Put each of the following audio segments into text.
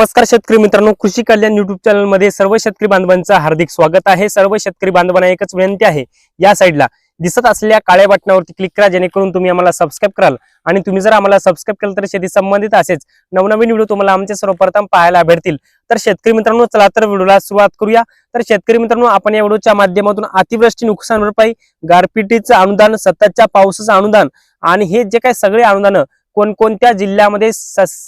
नमस्कार शेतकरी मित्रांनो कृषी कल्याण युट्यूब चॅनलमध्ये सर्व शेतकरी बांधवांचं हार्दिक स्वागत आहे. सर्व शेतकरी बांधवांना एकच विनंती आहे या साईडला दिसत असलेल्या काळ्या बटनावरती क्लिक करा जेणेकरून तुम्ही आम्हाला सबस्क्राईब कराल. आणि तुम्ही जर आम्हाला सबस्क्राईब केलं तर शेती संबंधित असेच नवनवीन व्हिडिओ तुम्हाला आमचे सर्वप्रथम पाहायला भेटतील. तर शेतकरी मित्रांनो चला तर व्हिडिओला सुरुवात करूया. तर शेतकरी मित्रांनो आपण या व्हिडिओच्या माध्यमातून अतिवृष्टी नुकसान भरपाई गारपिटीचं अनुदान सततच्या पावसाचं अनुदान आणि हे जे काही सगळे अनुदान कोणकोणत्या जिल्ह्यामध्ये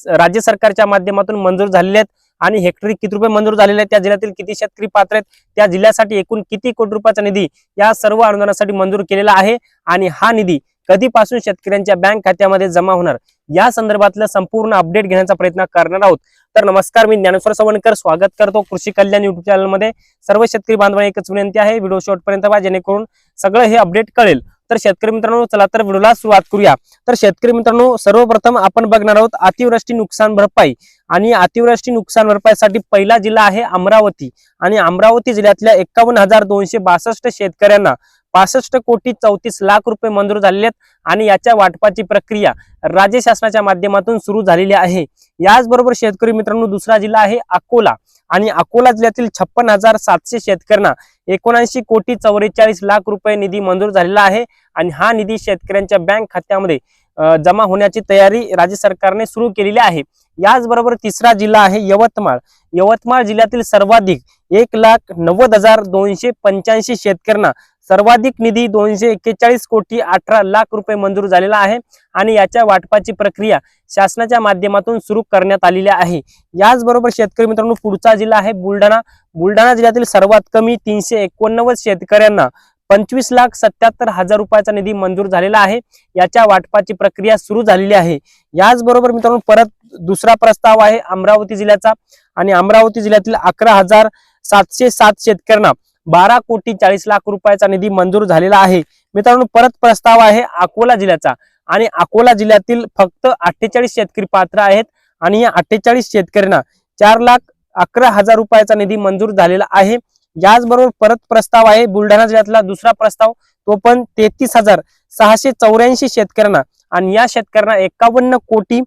राज्य सरकारच्या माध्यमातून मंजूर झालेले आहेत आणि हेक्टरी किती रुपये मंजूर झालेले आहेत त्या जिल्ह्यातील किती शेतकरी पात्र आहेत त्या जिल्ह्यासाठी एकूण किती कोटी रुपयाचा निधी या सर्व अनुदानासाठी मंजूर केलेला आहे आणि हा निधी कधीपासून शेतकऱ्यांच्या बँक खात्यामध्ये जमा होणार या संदर्भातलं संपूर्ण अपडेट घेण्याचा प्रयत्न करणार आहोत. तर नमस्कार मी ज्ञानेश्वर सवणकर स्वागत करतो कृषी कल्याण युट्यूब चॅनलमध्ये सर्व शेतकरी बांधवांना एकच विनंती आहे व्हिडिओ शेवटपर्यंत पहा जेणेकरून सगळं हे अपडेट कळेल. तर शेतकरी मित्रांनो चला तर व्हिडिओला सुरुवात करूया. तर शेतकरी मित्रांनो सर्वप्रथम आपण बघणार आहोत अतिवृष्टी नुकसान भरपाई. आणि अतिवृष्टी नुकसान भरपाईसाठी पहिला जिल्हा आहे अमरावती. आणि अमरावती जिल्ह्यातल्या एकावन्न हजार दोनशे बासष्ट शेतकऱ्यांना पासष्ट कोटी चौतीस लाख रुपये मंजूर झालेले आहेत आणि याच्या वाटपाची प्रक्रिया राज्य शासनाच्या माध्यमातून सुरू झालेली आहे. याचबरोबर शेतकरी मित्रांनो दुसरा जिल्हा आहे अकोला. आणि अकोला जिल्ह्यातील छप्पन हजार सातशे शेतकऱ्यांना एकोणऐंशी कोटी चौवेचाळीस लाख रुपये निधी मंजूर झालेला आहे आणि हा निधी शेतकऱ्यांच्या बँक खात्यामध्ये जमा होण्याची तयारी राज्य सरकारने सुरू केलेली आहे. याचबरोबर तिसरा जिल्हा आहे यवतमाळ. यवतमाळ जिल्ह्यातील सर्वाधिक एक लाख नव्वद हजार दोनशे पंच्याऐंशी शेतकऱ्यांना सर्वाधिक निधी दोनशे एक्केचाळीस कोटी अठरा लाख रुपये मंजूर झालेला आहे आणि याच्या वाटपाची प्रक्रिया शासनाच्या माध्यमातून सुरू करण्यात आलेली आहे. याचबरोबर शेतकरी मित्रांनो पुढचा जिल्हा आहे बुलढाणा. बुलढाणा जिल्ह्यातील सर्वात कमी तीनशे एकोणनव्वद शेतकऱ्यांना पंचवीस लाख सत्याहत्तर हजार रुपयाचा निधी मंजूर झालेला आहे. याच्या वाटपाची प्रक्रिया सुरू झालेली आहे. याचबरोबर मित्रांनो परत दुसरा प्रस्ताव आहे अमरावती जिल्ह्याचा आणि अमरावती जिल्ह्यातील अकरा हजार सातशे सात शेतकऱ्यांना बारा कोटी चाळीस लाख रुपयाचा निधी मंजूर झालेला आहे. मित्रांनो परत प्रस्ताव आहे अकोला जिल्ह्याचा. आणि अकोला जिल्ह्यातील फक्त अठ्ठेचाळीस शेतकरी पात्र आहेत आणि या अठ्ठेचाळीस शेतकऱ्यांना चार लाख अकरा हजार रुपयाचा निधी मंजूर झालेला आहे. याचबरोबर परत प्रस्ताव आहे बुलढाणा जिल्ह्यातला दुसरा प्रस्ताव. तो पण तेहतीस हजार सहाशे चौऱ्याऐंशी शेतकऱ्यांना आणि या शेतकऱ्यांना एकावन्न कोटी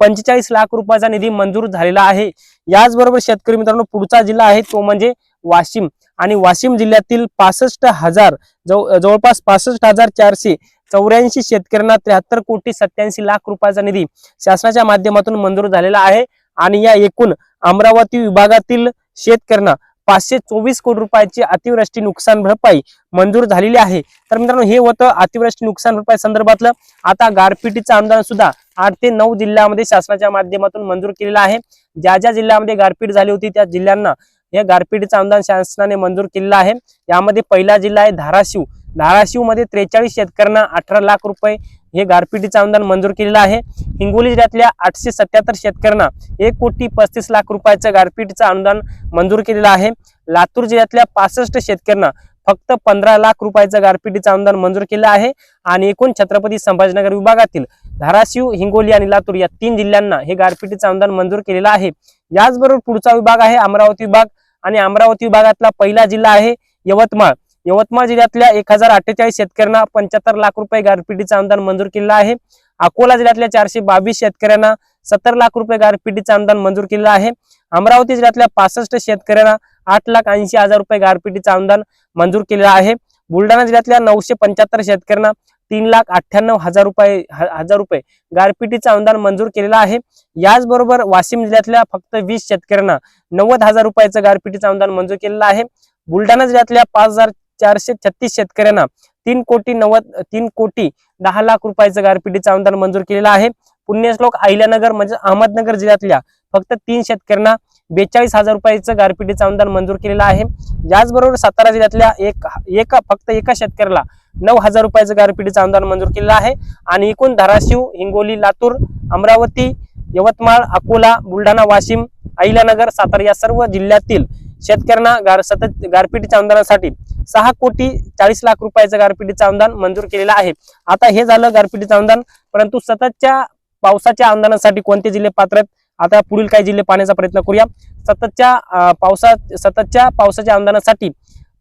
पंचेचाळीस लाख रुपयाचा निधी मंजूर झालेला आहे. याचबरोबर शेतकरी मित्रांनो पुढचा जिल्हा आहे तो म्हणजे वाशिम. आणि वाशिम जिल्ह्यातील पासष्ट हजार जवळ जवळपास पासष्ट हजार चारशे चौऱ्याऐंशी शेतकऱ्यांना त्र्याहत्तर कोटी सत्याऐंशी लाख रुपयाचा निधी शासनाच्या माध्यमातून मंजूर झालेला आहे. आणि या एकूण अमरावती विभागातील शेतकऱ्यांना पाचशे चोवीस कोटी रुपयाची अतिवृष्टी नुकसान भरपाई मंजूर झालेली आहे. तर मित्रांनो हे होतं अतिवृष्टी नुकसान भरपाई संदर्भातलं. आता गारपिटीचं अनुदान सुद्धा आठ ते नऊ जिल्ह्यामध्ये शासनाच्या माध्यमातून मंजूर केलेलं आहे. ज्या ज्या जिल्ह्यामध्ये गारपीट झाली होती त्या जिल्ह्यांना या गारपीटीचं अनुदान शासनाने मंजूर केलेलं आहे. यामध्ये पहिला जिल्हा आहे धाराशिव. धाराशिवमध्ये त्रेचाळीस शेतकऱ्यांना अठरा लाख रुपये हे गारपिटीचं अनुदान मंजूर केलेलं आहे. हिंगोली जिल्ह्यातल्या आठशे सत्याहत्तर शेतकऱ्यांना एक कोटी पस्तीस लाख रुपयाचं गारपीटीचं अनुदान मंजूर केलेलं आहे. लातूर जिल्ह्यातल्या पासष्ट शेतकऱ्यांना फक्त पंधरा लाख रुपयाचं गारपिटीचं अनुदान मंजूर केलं आहे. आणि एकूण छत्रपती संभाजीनगर विभागातील धाराशिव हिंगोली आणि लातूर या तीन जिल्ह्यांना हे गारपिटीचं अनुदान मंजूर केलेलं आहे. याचबरोबर पुढचा विभाग आहे अमरावती विभाग. आणि अमरावती विभागातला पहिला जिल्हा आहे यवतमाळ. यवतमाळ जिल्ह्यातल्या एक हजार अठ्ठेचाळीस शेतकऱ्यांना पंच्याहत्तर लाख रुपये गारपिटीचा अनुदान मंजूर केलेलं आहे. अकोला जिल्ह्यातल्या चारशे बावीस शेतकऱ्यांना सत्तर लाख रुपये गारपिटीचा अनुदान मंजूर केलेलं आहे. अमरावती जिल्ह्यातल्या पासष्ट शेतकऱ्यांना आठ लाख ऐंशी हजार रुपये गारपिटीचा अनुदान मंजूर केलेलं आहे. बुलढाणा जिल्ह्यातल्या नऊशे पंच्याहत्तर शेतकऱ्यांना तीन लाख अठ्ठ्याण्णव हजार रुपये ह- हजार रुपये गारपिटीचं अनुदान मंजूर केलेलं आहे. याचबरोबर वाशिम जिल्ह्यातल्या फक्त वीस शेतकऱ्यांना नव्वद हजार रुपयाचं गारपिटीचं अनुदान मंजूर केलेलं आहे. बुलढाणा जिल्ह्यातल्या पाच हजार चारशे छत्तीस शेतकऱ्यांना तीन कोटी नव्वद तीन कोटी दहा लाख रुपयाचं गारपिटीचं अनुदान मंजूर केलेलं आहे. पुण्यश्लोक अहिल्यानगर म्हणजे अहमदनगर जिल्ह्यातल्या फक्त तीन शेतकऱ्यांना बेचाळीस हजार रुपयाचं गारपिटीचं अनुदान मंजूर केलेलं आहे. याचबरोबर सातारा जिल्ह्यातल्या एक एका फक्त एका शेतकऱ्याला नऊ हजार रुपयाचं गारपिटीचं अनुदान मंजूर केलेलं आहे. आणि एकूण धाराशिव हिंगोली लातूर अमरावती यवतमाळ अकोला बुलढाणा वाशिम अहिल्यानगर सातारा या सर्व जिल्ह्यातील शेतकऱ्यांना गार सतत गारपिटीच्या अनुदानासाठी सहा कोटी चाळीस लाख रुपयाचं गारपिटीचं अनुदान मंजूर केलेलं आहे. आता हे झालं गारपिटीचं अनुदान परंतु सततच्या पावसाच्या अनुदानासाठी कोणते जिल्हे पात्र आहेत? आता पुढील काही जिल्हे पाहण्याचा प्रयत्न करूया. सततच्या पावसा सततच्या पावसाच्या अनुदानासाठी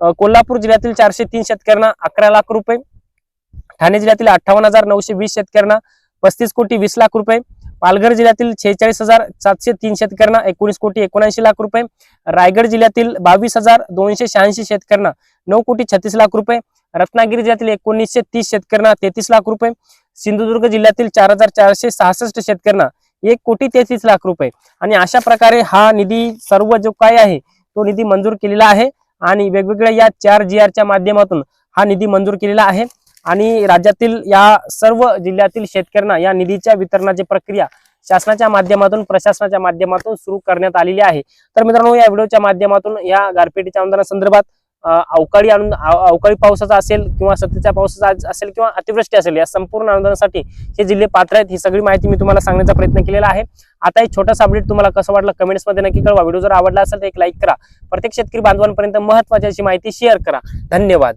कोल्हापूर जिल्ह्यातील चारशे तीन शेतकऱ्यांना अकरा लाख रुपये. ठाणे जिल्ह्यातील अठ्ठावन्न हजार नऊशे वीस शेतकऱ्यांना पस्तीस कोटी वीस लाख रुपये. पालघर जिल्ह्यातील शेहेचाळीस हजार सातशे तीन शेतकऱ्यांना एकोणीस कोटी एकोणऐंशी लाख रुपये. रायगड जिल्ह्यातील बावीस हजार दोनशे शहाऐंशी शेतकऱ्यांना नऊ कोटी छत्तीस लाख रुपये. रत्नागिरी जिल्ह्यातील एकोणीसशे तीस शेतकऱ्यांना तेहतीस लाख रुपये. सिंधुदुर्ग जिल्ह्यातील चार हजार चारशे सहासष्ट शेतकऱ्यांना एक कोटी तेहतीस लाख रुपये. आणि अशा प्रकारे हा निधी सर्व जो काय आहे तो निधी मंजूर केलेला आहे. आणि वेगवेगळ्या या चार जी आरच्या माध्यमातून हा निधी मंजूर केलेला आहे. आणि राज्यातील या सर्व जिल्ह्यातील शेतकऱ्यांना या निधीच्या वितरणाची प्रक्रिया शासनाच्या माध्यमातून प्रशासनाच्या माध्यमातून सुरू करण्यात आलेली आहे. तर मित्रांनो या व्हिडिओच्या माध्यमातून या गारपीटीच्या आंदोलनासंदर्भात अवकाळी अनु अवकाळी पावसाचा असेल किंवा सध्याच्या पावसाचा असेल किंवा अतिवृष्टी असेल या संपूर्ण अनुदानासाठी हे जिल्हे पात्र आहेत ही सगळी माहिती मी तुम्हाला सांगण्याचा प्रयत्न केलेला आहे. आता एक छोटासा अपडेट तुम्हाला कसं वाटलं कमेंट्समध्ये नक्की कळवा. व्हिडिओ जर आवडला असेल तर एक लाईक करा. प्रत्येक शेतकरी बांधवांपर्यंत महत्वाची अशी माहिती शेअर करा. धन्यवाद.